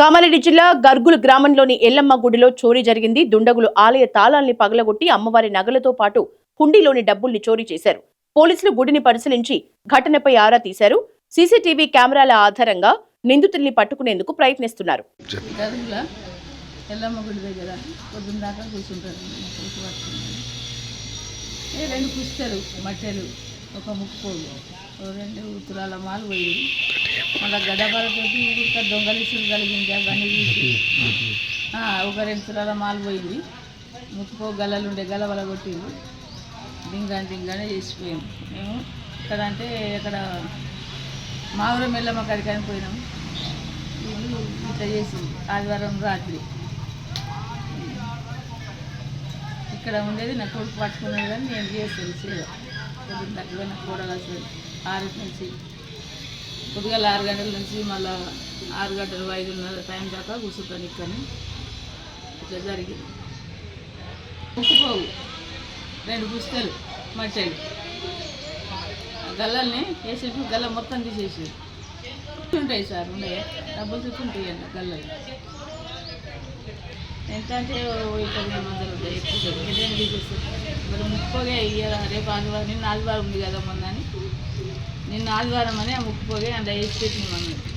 కామారెడ్డి జిల్లా గర్గుల్ గ్రామంలోని ఎల్లమ్మ గుడిలో చోరీ జరిగింది. దుండగులు ఆలయ తాళాల్ని పగలగొట్టి అమ్మవారి నగలతో పాటు హుండీలోని డబ్బుల్ని చోరీ చేశారు. పోలీసులు గుడిని పరిశీలించి ఘటనపై ఆరా తీశారు. సీసీటీవీ కెమెరాల ఆధారంగా నిందితుల్ని పట్టుకునేందుకు ప్రయత్నిస్తున్నారు. ఎల్లమ్మ గుడి దగ్గర పొద్దున్న దాకా కూర్చుంటారు. రెండు మట్టెలు ఒక ముక్కు రెండు ఉత్తరాల మాలు పోయింది మళ్ళీ గడపలతోటి ఇంకా దొంగలిసులు కలిగింది అవన్నీ తీసి. ఒక రెండు తులాల మాలు పోయింది. ముక్కుపో గల్లలు ఉండే గలవల కొట్టింది డింగాని దింగానే చేసిపోయాము మేము ఇక్కడ అంటే ఇక్కడ మా ఊరు మెల్లమ్మ కాడికి పోయినాము వీళ్ళు ఇట్లా చేసింది. ఆదివారం రాత్రి. ఇక్కడ ఉండేది నా కొడుకు పట్టుకున్నాడు కానీ నేను చేస్తాను సేవ. పొద్దున్న తక్కువ నా కూడలు అసలు ఆరు నుంచి పొద్దుగాల ఆరు గంటల నుంచి మళ్ళా ఆరు గంటలు ఐదున్నర టైం దాకా కూర్చుంటాను ఇక్కడ. ఇట్లా జరిగింది. ఉప్పుకోవు. రెండు పుస్తలు మట్టలు. గల్లల్ని వేసేసి గల్ల మొత్తం తీసేసి ఉంటాయి సార్ ఉన్నాయి డబ్బులు చుట్టుంటాయి అన్న గల్లలు. ఎంత అంటే ఓ తొమ్మిది ఉంటాయి. ఎక్కువ ఎన్ని తీసేస్తారు అసలు ముక్కుపోగే ఇయ్యాల రేపు ఆదివారం నిన్న ఆదివారం ఉంది కదా మొన్న అని. నిన్న ఆదివారం అని ఆ ముక్కుపోగే అంత వేసి పెట్టినాం అన్నట్టు